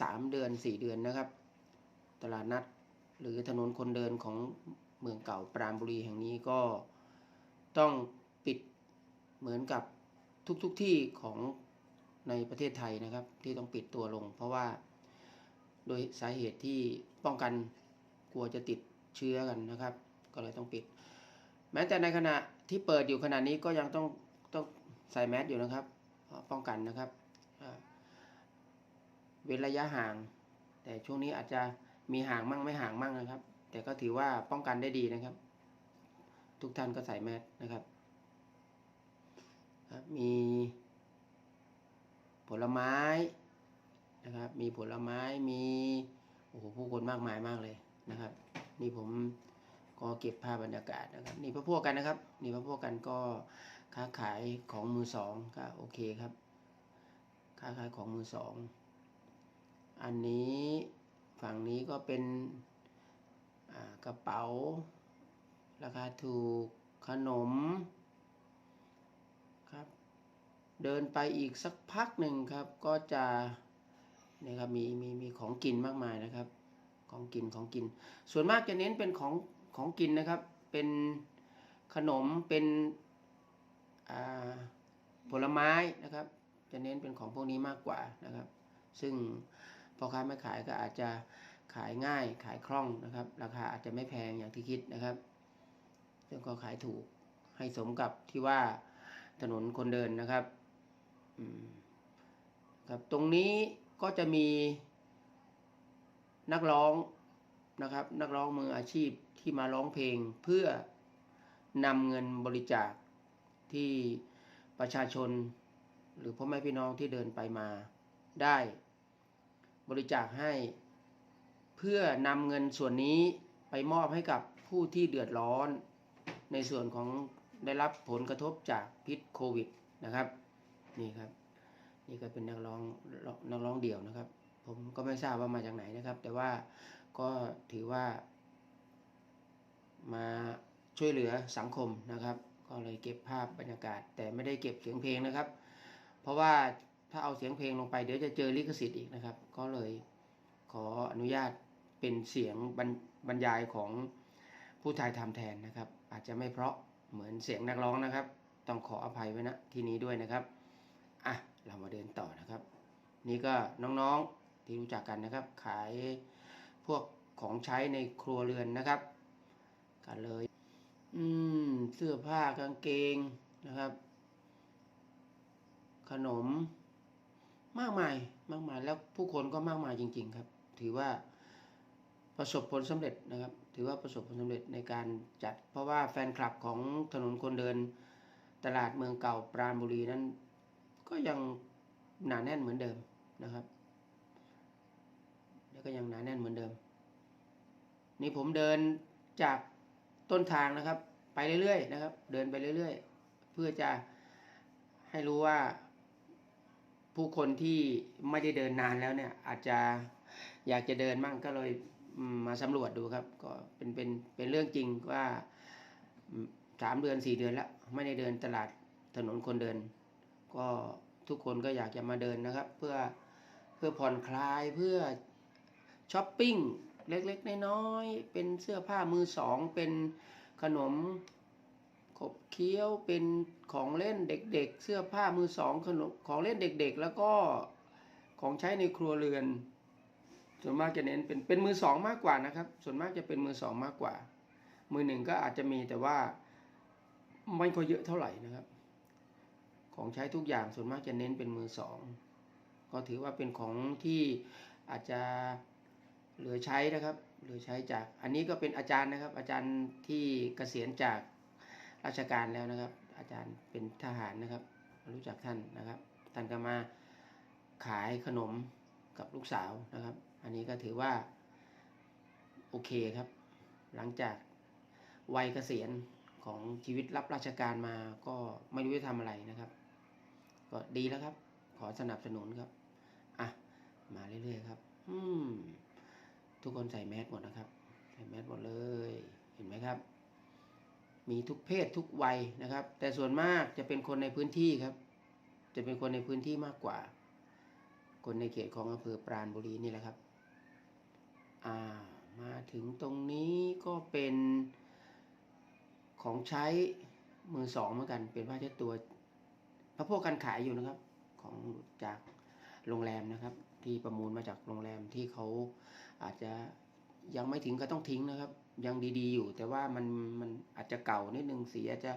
สามเดือนสี่เดือนนะครับ ตลาดนัดหรือถนนคนเดินของเมืองเก่าปราณบุรีแห่งนี้ก็ต้องปิดเหมือนกับทุกๆทที่ของในประเทศไทยนะครับ ที่ต้องปิดตัวลง เพราะว่าโดยสาเหตุที่ป้องกันกลัวจะติดเชื้อกันนะครับ ก็เลยต้องปิด แม้แต่ในขณะที่เปิดอยู่ขณะนี้ก็ยังต้องต้องใส่แมสอยู่นะครับ ป้องกันนะครับ เว้นระยะห่าง แต่ช่วงนี้อาจจะมีห่างมั่งไม่ห่างมั่งนะครับ แต่ก็ถือว่าป้องกันได้ดีนะครับ ทุกท่านก็ใส่แมสนะครับมีผลไม้นะครับ มีผลไม้มีโอ้โหผู้คนมากมายมากเลยนะครับ นี่ผมก็เก็บภาพบรรยากาศนะครับนี่พระพวกกันนะครับ นี่พระพวกกันก็ค้าขายของมือสองก็โอเคครับ ค้าขายของมือสอง อันนี้ฝั่งนี้ก็เป็นกระเป๋า ราคาถูกขนมครับเดินไปอีกสักพักหนึ่งครับก็จะเนี่ยครับมีมีมีของกินมากมายนะครับ ของกินของกิน ส่วนมากจะเน้นเป็นของของกินนะครับ เป็นขนมเป็นผลไม้นะครับ จะเน้นเป็นของพวกนี้มากกว่านะครับ ซึ่ง พ่อค้าแม่ขายก็อาจจะขายง่ายขายคล่องนะครับ ราคาอาจจะไม่แพงอย่างที่คิดนะครับซึ่งก็ขายถูกให้สมกับที่ว่าถนนคนเดินนะครับครับ ตรงนี้ก็จะมีนักร้องนะครับ นักร้องมืออาชีพที่มาร้องเพลงเพื่อนำเงินบริจาคที่ประชาชน หรือพ่อแม่พี่น้องที่เดินไปมาได้ บริจาคให้ เพื่อนำเงินส่วนนี้ไปมอบให้กับผู้ที่เดือดร้อน ในส่วนของได้รับผลกระทบจากพิษโควิดนะครับ นี่ครับ นี่ก็เป็นนักร้องนักร้องเดี่ยวนะครับ ผมก็ไม่ทราบว่ามาจากไหนนะครับ แต่ว่าก็ถือว่า มาช่วยเหลือสังคมนะครับ ก็เลยเก็บภาพบรรยากาศ แต่ไม่ได้เก็บเสียงเพลงนะครับ เพราะว่า ถ้าเอาเสียงเพลงลงไปเดี๋ยวจะเจอลิขสิทธิ์อีกนะครับ ก็เลยขออนุญาตเป็นเสียงบรรบรรยายของผู้ถ่ายทำแทนนะครับ อาจจะไม่เพราะเหมือนเสียงนักร้องนะครับ ต้องขออภัยไว้ณที่นี้ด้วยนะครับอะเรามาเดินต่อนะครับ นี่ก็น้องๆที่รู้จักกันนะครับ ขายพวกของใช้ในครัวเรือนนะครับ กันเลย อืมเสื้อผ้ากางเกงนะครับ ขนม มากมายมากมายแล้วผู้คนก็มากมายจริง ๆ ครับ ถือว่าประสบผลสำเร็จนะครับ ถือว่าประสบผลสำเร็จในการจัด เพราะว่าแฟนคลับของถนนคนเดินตลาดเมืองเก่าปราณบุรีนั้น ก็ยังหนาแน่นเหมือนเดิมนะครับ แล้วก็ยังหนาแน่นเหมือนเดิม นี่ผมเดินจากต้นทางนะครับ ไปเรื่อยๆนะครับ เดินไปเรื่อยๆ เพื่อจะให้รู้ว่า ผู้คนที่ไม่ได้เดินนานแล้วเนี่ย อาจจะอยากจะเดินมั่งก็เลยมาสำรวจดูครับ ก็เป็นเป็นเป็นเรื่องจริงว่าสามเดือนสี่เดือนแล้ว ไม่ได้เดินตลาดถนนคนเดิน ก็ทุกคนก็อยากจะมาเดินนะครับ เพื่อเพื่อผ่อนคลายเพื่อช้อปปิ้งเล็กๆน้อยๆเป็นเสื้อผ้ามือสอง เป็นขนม บเคี้ยวเป็นของเล่นเด็กๆ เสื้อผ้ามือสองขนมของเล่นเด็กๆ แล้วก็ของใช้ในครัวเรือน ส่วนมากจะเน้นเป็นเป็นมือสองมากกว่านะครับ ส่วนมากจะเป็นมือสองมากกว่า มือหนึ่งก็อาจจะมีแต่ว่าไม่ค่อยเยอะเท่าไหร่นะครับ ของใช้ทุกอย่างส่วนมากจะเน้นเป็นมือสองก็ถือว่าเป็นของที่อาจจะเหลือใช้นะครับ เหลือใช้จาก อันนี้ก็เป็นอาจารย์นะครับ อาจารย์ที่เกษียณจาก ราชการแล้วนะครับ อาจารย์เป็นทหารนะครับ รู้จักท่านนะครับ ท่านก็มาขายขนมกับลูกสาวนะครับ อันนี้ก็ถือว่าโอเคครับ หลังจากวัยเกษียณของชีวิตรับราชการมาก็ไม่รู้จะทำอะไรนะครับ ก็ดีแล้วครับ ขอสนับสนุนครับ อะ มาเรื่อยๆครับ อืม ทุกคนใส่แมสหมดนะครับ ใส่แมสหมดเลย เห็นไหมครับ มีทุกเพศทุกวัยนะครับ แต่ส่วนมากจะเป็นคนในพื้นที่ครับ จะเป็นคนในพื้นที่มากกว่า คนในเขตของอำเภอปราณบุรีนี่แหละครับอ่ามาถึงตรงนี้ก็เป็นของใช้มือสองเหมือนกัน เป็นผ้าเช็ดตัวพระพวกกันขายอยู่นะครับ ของจากโรงแรมนะครับ ที่ประมูลมาจากโรงแรมที่เขาอาจจะยังไม่ถึงก็ต้องทิ้งนะครับ ยังดีๆอยู่ แต่ว่ามันมันอาจจะเก่านิดนึงสีอาจจะ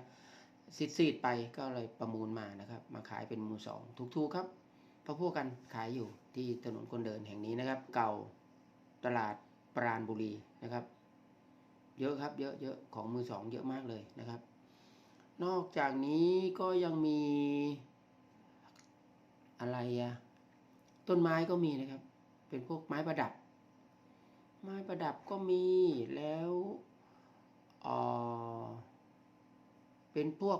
ซีดๆไปก็เลยประมูลมานะครับ มาขายเป็นมือสองถูกๆครับพระพวกกันขายอยู่ที่ถนนคนเดินแห่งนี้นะครับ เก่าตลาดปราณบุรีนะครับ เยอะครับเยอะเยอะของมือสองเยอะมากเลยนะครับ นอกจากนี้ก็ยังมีอะไรอะต้นไม้ก็มีนะครับ เป็นพวกไม้ประดับ ไม้ประดับก็มีแล้วเอ่อเป็นพวก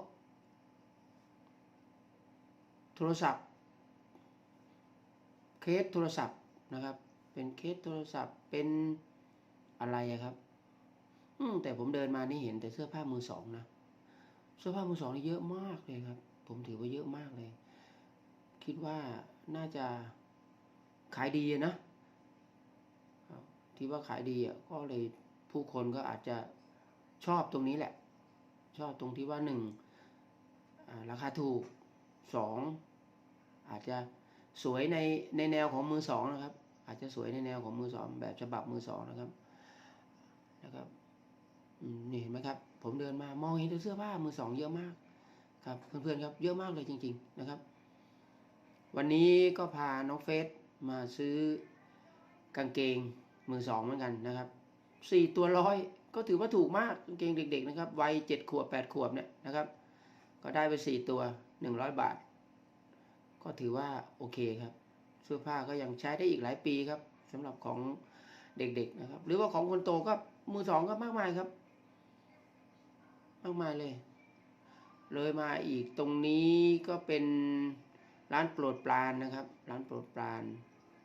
โทรศัพท์ เคสโทรศัพท์นะครับ เป็นเคสโทรศัพท์เป็นอะไระครับ อืมแต่ผมเดินมานี่เห็นแต่เสื้อผ้ามือสองนะเสื้อผ้ามือสองนี่เยอะมากเลยครับ ผมถือว่าเยอะมากเลย คิดว่าน่าจะขายดีนะ ที่ว่าขายดีอะก็เลยผู้คนก็อาจจะชอบตรงนี้แหละ ชอบตรงที่ว่าหนึ่งราคาถูกสองอาจจะสวยในในแนวของมือสองนะครับ อาจจะสวยในแนวของมือสองแบบฉบับมือสองนะครับนะครับนี่เห็นไหมครับ ผมเดินมามองเห็นแต่เสื้อผ้ามือสองเยอะมากครับเพื่อนๆครับเยอะมากเลยจริง ๆนะครับ วันนี้ก็พาน้องเฟสมาซื้อกางเกง มือสองเหมือนกันนะครับสี่ตัวร้อยก็ถือว่าถูกมากกางเกงเด็ก ๆ นะครับวัยเจ็ดขวบแปดขวบเนี่ยนะครับ ก็ได้ไปสี่ตัวหนึ่งร้อยบาท ก็ถือว่าโอเคครับเสื้อผ้าก็ยังใช้ได้อีกหลายปีครับสำหรับของเด็ก ๆ นะครับ หรือว่าของคนโตก็มือสองก็มากมายครับมากมายเลย เลยมาอีกตรงนี้ก็เป็นร้านโปรดปรานนะครับ ร้านโปรดปราน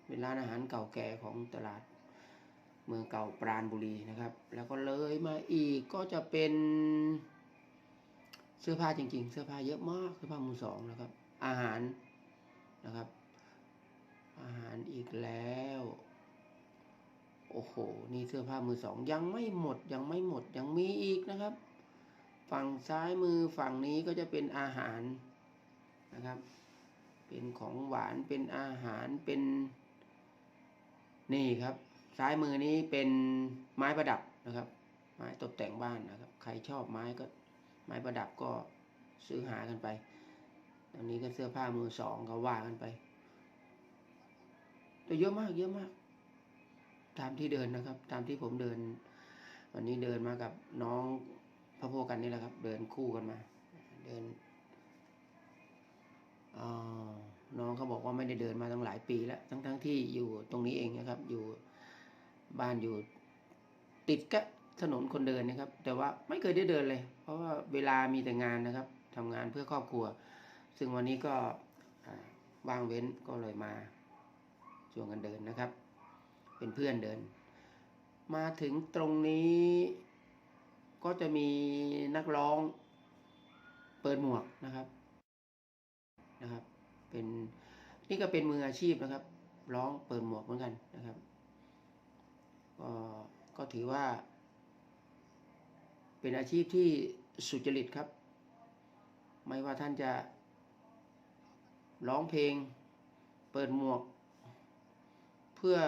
เป็นร้านอาหารเก่าแก่ของตลาด เมืองเก่าปราณบุรีนะครับ แล้วก็เลยมาอีกก็จะเป็นเสื้อผ้าจริง ๆ เสื้อผ้าเยอะมากเสื้อผ้ามือสองนะครับ อาหารนะครับ อาหารอีกแล้ว โอ้โหนี่เสื้อผ้ามือสองยังไม่หมดยังไม่หมดยังมีอีกนะครับ ฝั่งซ้ายมือฝั่งนี้ก็จะเป็นอาหารนะครับ เป็นของหวานเป็นอาหารเป็นนี่ครับ ซ้ายมือนี้เป็นไม้ประดับนะครับ ไม้ตกแต่งบ้านนะครับ ใครชอบไม้ก็ไม้ประดับก็ซื้อหากันไปตอนนี้ก็เสื้อผ้ามือสองก็ว่ากันไปแต่เยอะมาก เยอะมาก ตามที่เดินนะครับ ตามที่ผมเดิน วันนี้เดินมากับน้องพระโพกันนี่แหละครับ เดินคู่กันมา เดินอาน้องเขาบอกว่าไม่ได้เดินมาตั้งหลายปีแล้ว ทั้งทั้งที่อยู่ตรงนี้เองนะครับ อยู่ บ้านอยู่ติดกับถนนคนเดินนะครับ แต่ว่าไม่เคยได้เดินเลย เพราะว่าเวลามีแต่งานนะครับทำงานเพื่อครอบครัว ซึ่งวันนี้ก็ว่างเว้นก็เลยมาชวนกันเดินนะครับ เป็นเพื่อนเดิน มาถึงตรงนี้ก็จะมีนักร้องเปิดหมวกนะครับนะครับ เป็นนี่ก็เป็นมืออาชีพนะครับ ร้องเปิดหมวกเหมือนกันนะครับ ก็ก็ถือว่า เป็นอาชีพที่สุจริตครับ ไม่ว่าท่านจะร้องเพลง เปิดหมวก เพื่อ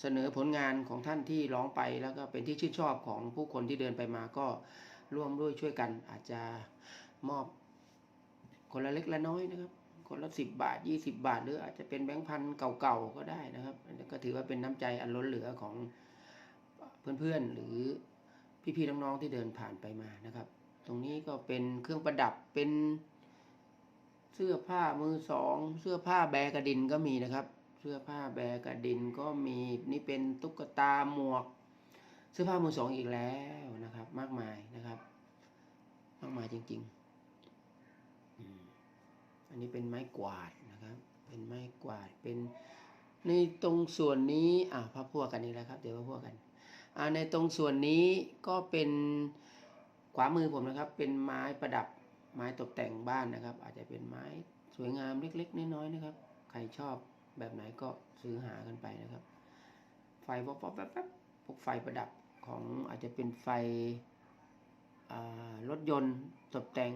เสนอผลงานของท่านที่ร้องไปแล้วก็เป็นที่ชื่นชอบของผู้คนที่เดินไปมาก็ร่วมด้วยช่วยกันอาจจะมอบคนละเล็กละน้อยนะครับ คนละสิบบาทยี่สิบาท หรืออาจจะเป็นแบงค์พันเก่าๆก็ได้นะครับก็ถือว่าเป็นน้ำใจอันล้นเหลือของเพื่อนๆหรือพี่ๆน้องๆที่เดินผ่านไปมานะครับ ตรงนี้ก็เป็นเครื่องประดับเป็นเสื้อผ้ามือสอง เสื้อผ้าแบกระดินก็มีนะครับ เสื้อผ้าแบกระดินก็มีนี่เป็นตุ๊กตาหมวก เสื้อผ้ามือสองอีกแล้วนะครับ มากมายนะครับ มากมายจริง ๆ อันนี้เป็นไม้กวาดนะครับ เป็นไม้กวาด เป็นในตรงส่วนนี้อะพับพวกกันนี่แหละครับ เดี๋ยวพับพวกกันอ่าในตรงส่วนนี้ก็เป็นขวามือผมนะครับ เป็นไม้ประดับไม้ตกแต่งบ้านนะครับ อาจจะเป็นไม้สวยงามเล็ก ๆ น้อยๆนะครับ ใครชอบแบบไหนก็ซื้อหากันไปนะครับ ไฟป๊อปๆแป๊บๆพวกไฟประดับของอาจจะเป็นไฟรถยนต์ตกแต่ง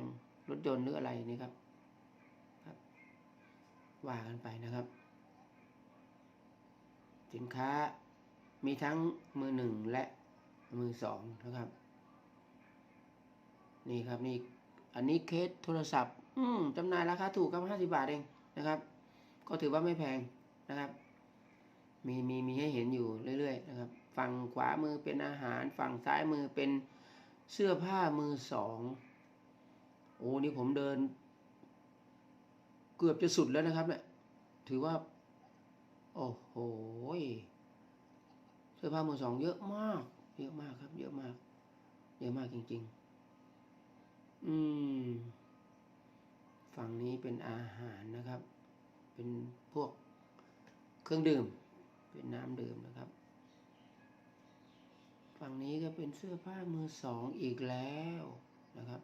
รถยนต์หรืออะไรนี่ครับ ว่ากันไปนะครับ สินค้ามีทั้งมือหนึ่งและมือสองนะครับ นี่ครับนี่อันนี้เคสโทรศัพท์ อืมจำหน่ายราคาถูกครับห้าสิบาทเองนะครับ ก็ถือว่าไม่แพงนะครับ มีมีมีให้เห็นอยู่เรื่อยๆนะครับ ฝั่งขวามือเป็นอาหาร ฝั่งซ้ายมือเป็นเสื้อผ้ามือสองโอ้นี่ผมเดิน กือบจะสุดแล้วนะครับเนี่ยถือว่า โอ้โหเสื้อผ้ามือสองเยอะมาก เยอะมากครับ เยอะมาก เยอะมากจริง ๆ อืม ฝั่งนี้เป็นอาหารนะครับ เป็นพวกเครื่องดื่ม เป็นน้ำดื่มนะครับ ฝั่งนี้ก็เป็นเสื้อผ้ามือสองอีกแล้วนะครับ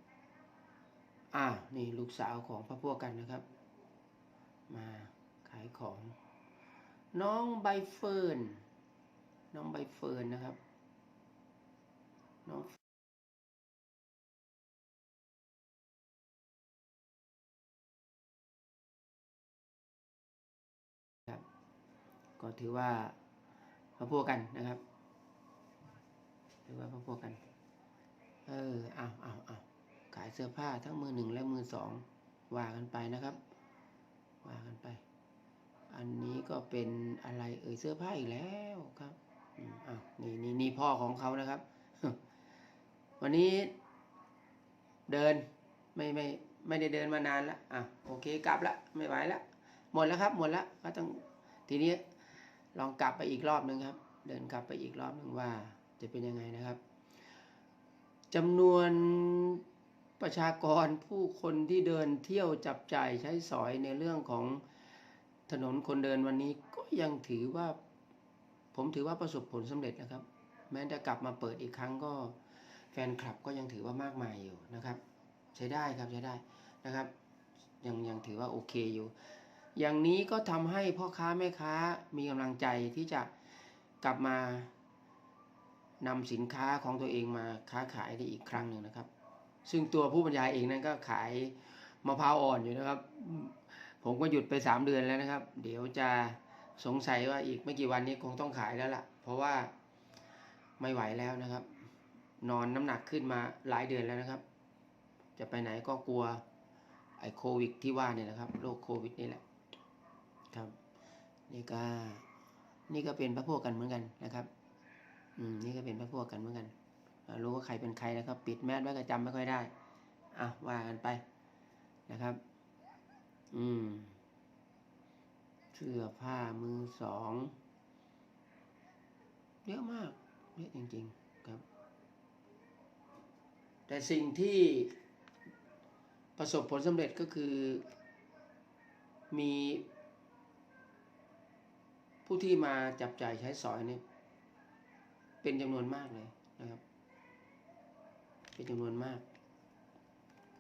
อ่า นี่ลูกสาวของพระพวกกันนะครับ มาขายของ น้องใบเฟิร์นน้องใบเฟิร์นนะครับ น้องครับก็ถือว่าพระพวกกันนะครับถือว่าพระพวกกัน เออเอาเอาเอาขายเสื้อผ้าทั้งมือหนึ่งและมือสองว่ากันไปนะครับ ว่ากันไป อันนี้ก็เป็นอะไรเอ่ยเสื้อผ้าอีกแล้วครับอ้าวนี่นี่นี่พ่อของเขานะครับ วันนี้เดินไม่ไม่ไม่ได้เดินมานานแล้วอะโอเคกลับละไม่ไหวละหมดแล้วครับ หมดแล้วก็ต้องทีนี้ลองกลับไปอีกรอบหนึ่งครับ เดินกลับไปอีกรอบหนึ่งว่าจะเป็นยังไงนะครับจำนวน ประชากรผู้คนที่เดินเที่ยวจับจ่ายใช้สอยในเรื่องของถนนคนเดินวันนี้ก็ยังถือว่า ผมถือว่าประสบผลสำเร็จนะครับ แม้จะกลับมาเปิดอีกครั้งก็แฟนคลับก็ยังถือว่ามากมายอยู่นะครับ ใช้ได้ครับใช้ได้นะครับ ยังยังถือว่าโอเคอยู่ อย่างนี้ก็ทำให้พ่อค้าแม่ค้ามีกำลังใจที่จะกลับมานำสินค้าของตัวเองมาค้าขายได้อีกครั้งหนึ่งนะครับ ซึ่งตัวผู้บรรยายเองนั้นก็ขายมะพร้าวอ่อนอยู่นะครับ ผมก็หยุดไปสามเดือนแล้วนะครับ เดี๋ยวจะสงสัยว่าอีกไม่กี่วันนี้คงต้องขายแล้วล่ะ เพราะว่าไม่ไหวแล้วนะครับ นอนน้ำหนักขึ้นมาหลายเดือนแล้วนะครับ จะไปไหนก็กลัวไอ้โควิด ที่ว่าเนี่ยนะครับโรคโควิดนี่แหละครับนี่ก็นี่ก็เป็นพระพวกกันเหมือนกันนะครับ อืมนี่ก็เป็นพระพวกกันเหมือนกัน รู้ว่าใครเป็นใครนะครับปิดแมสไว้ก็จำไม่ค่อยได้อะว่ากันไปนะครับ อืม เสื้อผ้ามือสองเยอะมากเยอะจริง ๆ ครับ แต่สิ่งที่ประสบผลสำเร็จก็คือมี ผู้ที่มาจับจ่ายใช้สอยเนี่ยเป็นจำนวนมากเลยนะครับ เป็นจำนวนมาก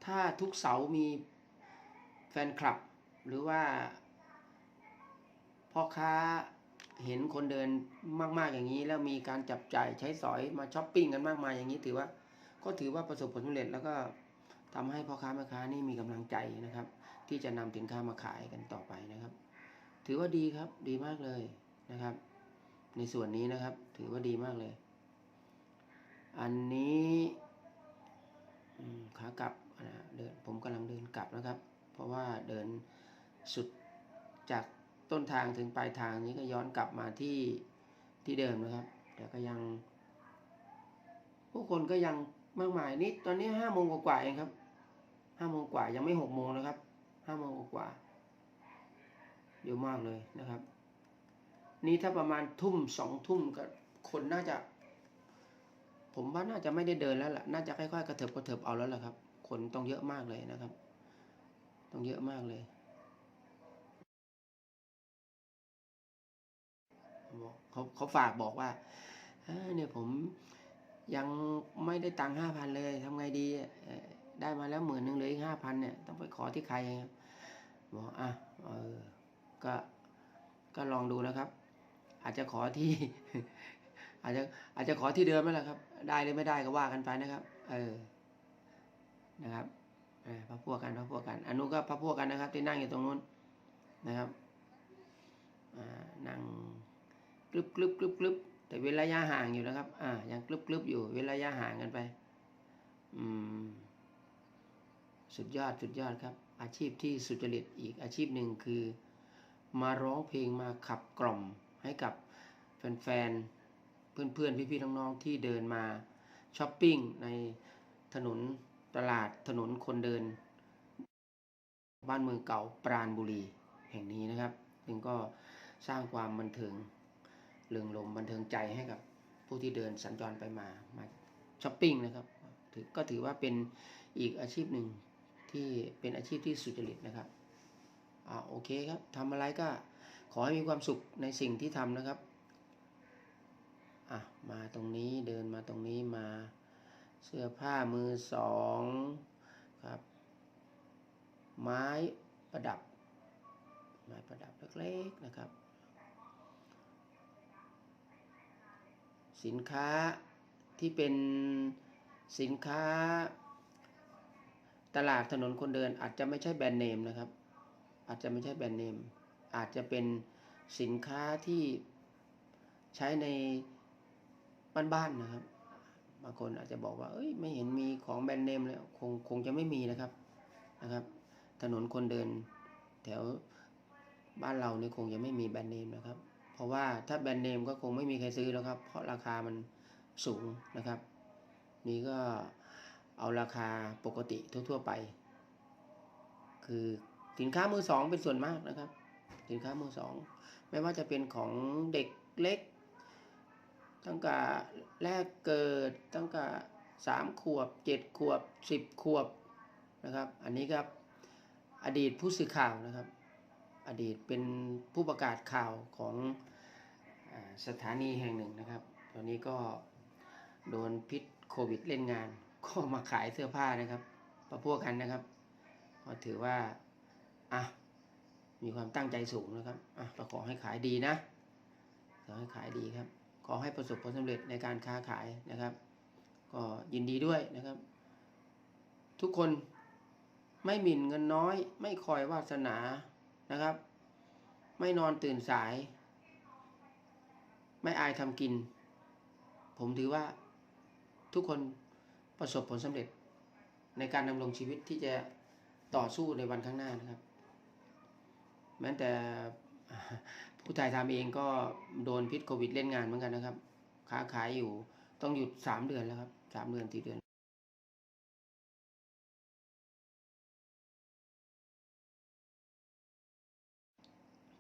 ถ้าทุกเสามีแฟนคลับ หรือว่าพ่อค้าเห็นคนเดินมากๆอย่างนี้ แล้วมีการจับจ่ายใช้สอยมาช้อปปิ้งกันมากมายอย่างนี้ ถือว่าก็ถือว่าประสบผลสำเร็จแล้วก็ทำให้พ่อค้าแม่ค้านี่มีกำลังใจนะครับ ที่จะนำสินค้ามาขายกันต่อไปนะครับ ถือว่าดีครับดีมากเลยนะครับ ในส่วนนี้นะครับ ถือว่าดีมากเลย อันนี้อืมขากลับนะเดินผมกำลังเดิน กลับนะครับ เพราะว่าเดินสุดจากต้นทางถึงปลายทางนี้ก็ย้อนกลับมาที่ที่เดิมนะครับ แต่ก็ยัง ผู้คนก็ยังมากมายนี่ตอนนี้ห้าโมงกว่าๆเองครับห้าโมงกว่ายังไม่หกโมงนะครับห้าโมงกว่าๆเยอะมากเลยนะครับ นี่ถ้าประมาณทุ่มสองทุ่มก็คนน่าจะ ผมว่าน่าจะไม่ได้เดินแล้วล่ะน่าจะค่อยๆกระเถิบกระเถิบเอาแล้วล่ะครับ คนต้องเยอะมากเลยนะครับ ต้องเยอะมากเลยเขาเขาฝากบอกว่าเนี่ยผมยังไม่ได้ตังค์ห้าพันเลยทำไงดีได้มาแล้วหมื่นหนึ่งเลยอีกห้าพันเนี่ยต้องไปขอที่ใครครับบอกอะเออก็ก็ลองดูนะครับ อาจจะขอที่ อาจจะอาจจะขอที่เดิมนั่นแหละครับ ได้หรือไม่ได้ก็ว่ากันไปนะครับ เออนะครับ พักพวกกันพักพวกกัน อนนู้นก็พักพวกกันนะครับ ที่นั่งอยู่ตรงนู้นนะครับนั่งกรึบกรึบกรึบกรึบแต่เว้นระยะห่างอยู่นะครับ อ่ายังกรึบกรึบอยู่ เว้นระยะห่างกันไป อืม สุดยอดสุดยอดครับ อาชีพที่สุจริตอีกอาชีพหนึ่งคือ มาร้องเพลงมาขับกล่อมให้กับแฟนๆเพื่อนๆพี่ๆน้องๆที่เดินมาช้อปปิ้งในถนน ตลาดถนนคนเดิน บ้านเมืองเก่าปราณบุรีแห่งนี้นะครับ ซึ่งก็สร้างความบันเทิงเรืองลมบันเทิงใจให้กับผู้ที่เดินสัญจรไปมามาช้อปปิ้งนะครับถือก็ถือว่าเป็นอีกอาชีพหนึ่งที่เป็นอาชีพที่สุจริตนะครับอ่าโอเคครับทำอะไรก็ขอให้มีความสุขในสิ่งที่ทำนะครับอะมาตรงนี้เดินมาตรงนี้มา เสื้อผ้ามือสองครับ ไม้ประดับ ไม้ประดับเล็กๆนะครับ สินค้าที่เป็นสินค้า ตลาดถนนคนเดินอาจจะไม่ใช่แบรนด์เนมนะครับ อาจจะไม่ใช่แบรนด์เนม อาจจะเป็นสินค้าที่ใช้ในบ้านๆนะครับ บางคนอาจจะบอกว่าเอ้ยไม่เห็นมีของแบรนด์เนมเลยคงคงจะไม่มีนะครับนะครับ ถนนคนเดินแถวบ้านเราเนี่ยคงจะไม่มีแบรนด์เนมนะครับ เพราะว่าถ้าแบรนด์เนมก็คงไม่มีใครซื้อแล้วครับ เพราะราคามันสูงนะครับ นี่ก็เอาราคาปกติทั่วๆไป คือสินค้ามือสองเป็นส่วนมากนะครับ สินค้ามือสองไม่ว่าจะเป็นของเด็กเล็ก ตั้งแต่แรกเกิดตั้งแต่สามขวบเจ็ดขวบสิบขวบนะครับ อันนี้ครับอดีตผู้สื่อข่าวนะครับ อดีตเป็นผู้ประกาศข่าวของสถานีแห่งหนึ่งนะครับ ตอนนี้ก็โดนพิษโควิดเล่นงาน ก็มาขายเสื้อผ้านะครับประพวกกันนะครับ ก็ถือว่าอะมีความตั้งใจสูงนะครับอะเราขอให้ขายดีนะขอให้ขายดีครับ ขอให้ประสบผลสำเร็จในการค้าขายนะครับ ก็ยินดีด้วยนะครับ ทุกคนไม่หมิ่นเงินน้อย ไม่คอยวาสนานะครับ ไม่นอนตื่นสาย ไม่อายทำกิน ผมถือว่าทุกคนประสบผลสำเร็จในการดำรงชีวิตที่จะต่อสู้ในวันข้างหน้านะครับ แม้แต่ ผู้ถ่ายทำเองก็โดนพิษโควิดเล่นงานเหมือนกันนะครับ ค้าขายอยู่ต้องหยุดสามเดือนแล้วครับสามเดือนสี่เดือน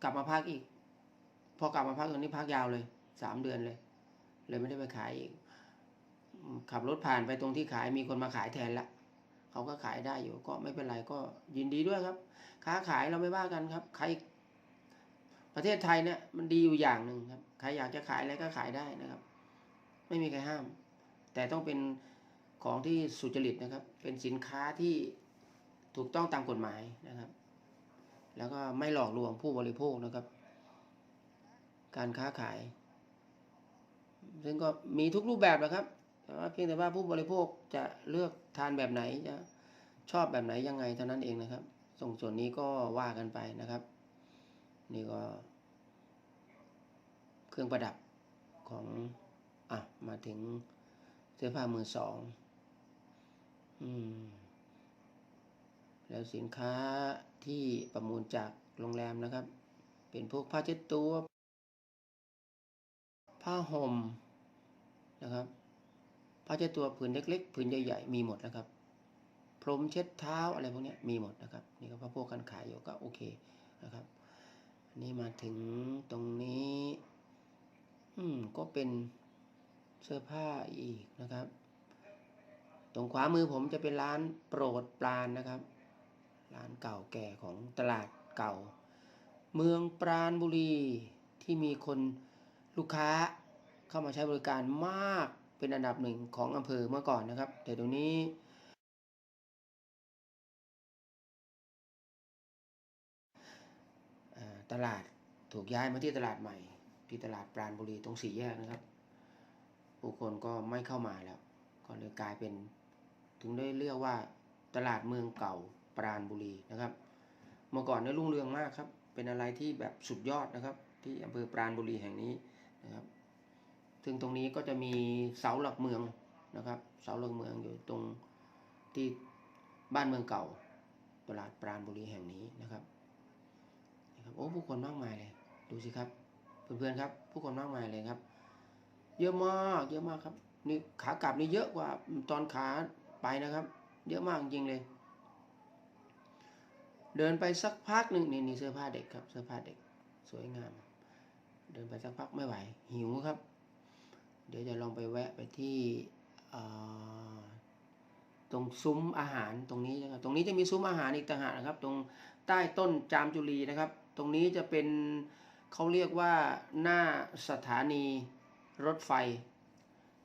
กลับมาพักอีก พอกลับมาพักตรงนี้พักยาวเลยสามเดือนเลย เลยไม่ได้ไปขายอีก ขับรถผ่านไปตรงที่ขายมีคนมาขายแทนละเขาก็ขายได้อยู่ก็ไม่เป็นไรก็ยินดีด้วยครับ ค้าขายเราไม่ว่ากันครับ ใคร ประเทศไทยเนี่ยมันดีอยู่อย่างหนึ่งครับใครอยากจะขายอะไรก็ขายได้นะครับ ไม่มีใครห้าม แต่ต้องเป็นของที่สุจริตนะครับ เป็นสินค้าที่ถูกต้องตามกฎหมายนะครับ แล้วก็ไม่หลอกลวงผู้บริโภคนะครับ การค้าขาย ซึ่งก็มีทุกรูปแบบนะครับ แต่ว่าเพียงแต่ว่าผู้บริโภคจะเลือกทานแบบไหนจะชอบแบบไหนยังไงเท่านั้นเองนะครับ ส่งส่วนนี้ก็ว่ากันไปนะครับ นี่ก็ รื่องประดับของอะมาถึงเสื้อผ้ามือสองอืมแล้วสินค้าที่ประมูลจากโรงแรมนะครับ เป็นพวกผ้าเช็ดตัว ผ้าห่มนะครับ ผ้าเช็ดตัวผืนเล็ก ๆผืนใหญ่ๆมีหมดนะครับ พรมเช็ดเท้าอะไรพวกนี้มีหมดนะครับ นี่ก็พระพวกกันขายอยู่ก็โอเคนะครับอันนี้มาถึงตรงนี้ อืม ก็เป็นเสื้อผ้าอีกนะครับ ตรงขวามือผมจะเป็นร้านโปรดปรานนะครับ ร้านเก่าแก่ของตลาดเก่า เมืองปราณบุรีที่มีคนลูกค้าเข้ามาใช้บริการมากเป็นอันดับหนึ่งของอำเภอเมื่อก่อนนะครับ แต่ตรงนี้ตลาดถูกย้ายมาที่ตลาดใหม่ ที่ตลาดปราณบุรีตรงสี่แยกนะครับ ผู้คนก็ไม่เข้ามาแล้ว ก็เลยกลายเป็น ถึงได้เรียกว่าตลาดเมืองเก่าปราณบุรีนะครับ เมื่อก่อนเนี่ยรุ่งเรืองมากครับ เป็นอะไรที่แบบสุดยอดนะครับ ที่อำเภอปราณบุรีแห่งนี้นะครับซึ่งตรงนี้ก็จะมีเสาหลักเมืองนะครับ เสาหลักเมืองอยู่ตรงที่บ้านเมืองเก่า ตลาดปราณบุรีแห่งนี้นะครับนะครับโอ้ผู้คนมากมายเลย ดูสิครับ เพื่อนๆครับ ผู้คนมากมายเลยครับ เยอะมากเยอะมากครับ นี่ขากลับนี่เยอะกว่าตอนขาไปนะครับ เยอะมากจริงเลย เดินไปสักพักหนึ่งนี่นี่เสื้อผ้าเด็กครับ เสื้อผ้าเด็กสวยงาม เดินไปสักพักไม่ไหว หิวครับ เดี๋ยวจะลองไปแวะไปที่ตรงซุ้มอาหารตรงนี้นะครับ ตรงนี้จะมีซุ้มอาหารอีกต่างหากนะครับ ตรงใต้ต้นจามจุลีนะครับ ตรงนี้จะเป็น เขาเรียกว่าหน้าสถานีรถไฟ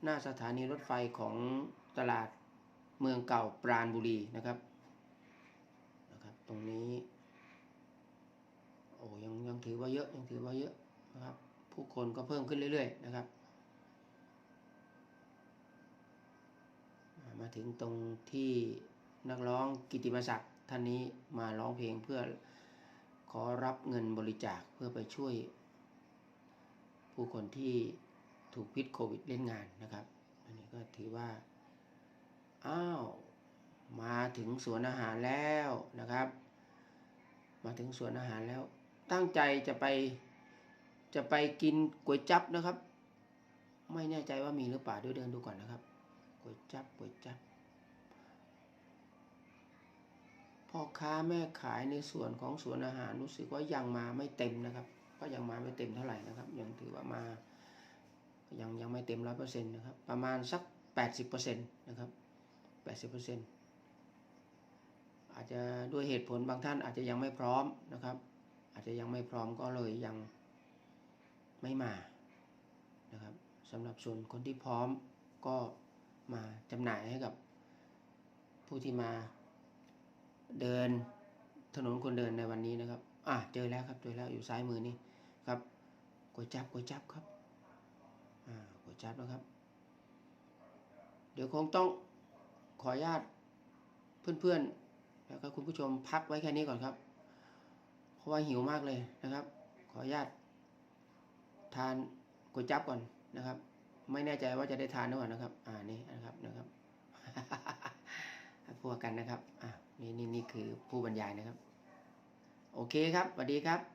หน้าสถานีรถไฟของตลาดเมืองเก่าปราณบุรีนะครับนะครับตรงนี้โอ้ยังยังถือว่าเยอะยังถือว่าเยอะนะครับผู้คนก็เพิ่มขึ้นเรื่อยๆนะครับ มาถึงตรงที่นักร้องกิติมศักดิ์ท่านนี้มาร้องเพลงเพื่อ อรับเงินบริจาคเพื่อไปช่วย ผู้คนที่ถูกพิษโควิดเล่นงานนะครับ อันนี้ก็ถือว่า อ้าว มาถึงสวนอาหารแล้วนะครับ มาถึงสวนอาหารแล้ว ตั้งใจจะไปจะไปกินก๋วยจั๊บนะครับ ไม่แน่ใจว่ามีหรือเปล่าดี๋ยเดินดูก่อนนะครับก๋วยจับก๋วยจั๊บ พ่อค้าแม่ขายในส่วนของสวนอาหารรู้สึกว่ายังมาไม่เต็มนะครับ ก็ยังมาไม่เต็มเท่าไหร่นะครับ ยังถือว่ามายังยังไม่เต็มร้อยเปอร์เซ็นต์นะครับประมาณสักแปดสิบเปอร์เซ็นต์นะครับแปดสิบเปอร์เซ็นต์อาจจะด้วยเหตุผลบางท่านอาจจะยังไม่พร้อมนะครับ อาจจะยังไม่พร้อมก็เลยยังไม่มานะครับสำหรับส่วนคนที่พร้อมก็มาจำหน่ายให้กับผู้ที่มา เดินถนนคนเดินในวันนี้นะครับ อะเจอแล้วครับเจอแล้วอยู่ซ้ายมือนี่ครับก๋วยจับก๋วยจับครับ อ่าก๋วยจับนะครับ เดี๋ยวคงต้องขออนุญาตเพื่อนๆแล้วก็คุณผู้ชมพักไว้แค่นี้ก่อนครับ เพราะว่าหิวมากเลยนะครับ ขออนุญาตทานก๋วยจับก่อนนะครับ ไม่แน่ใจว่าจะได้ทานหรือเปล่านะครับ อ่านี่นะครับนะครับ พวกกันนะครับ อ่า นี่นี่นี่คือผู้บรรยายนะครับ โอเคครับสวัสดีครับ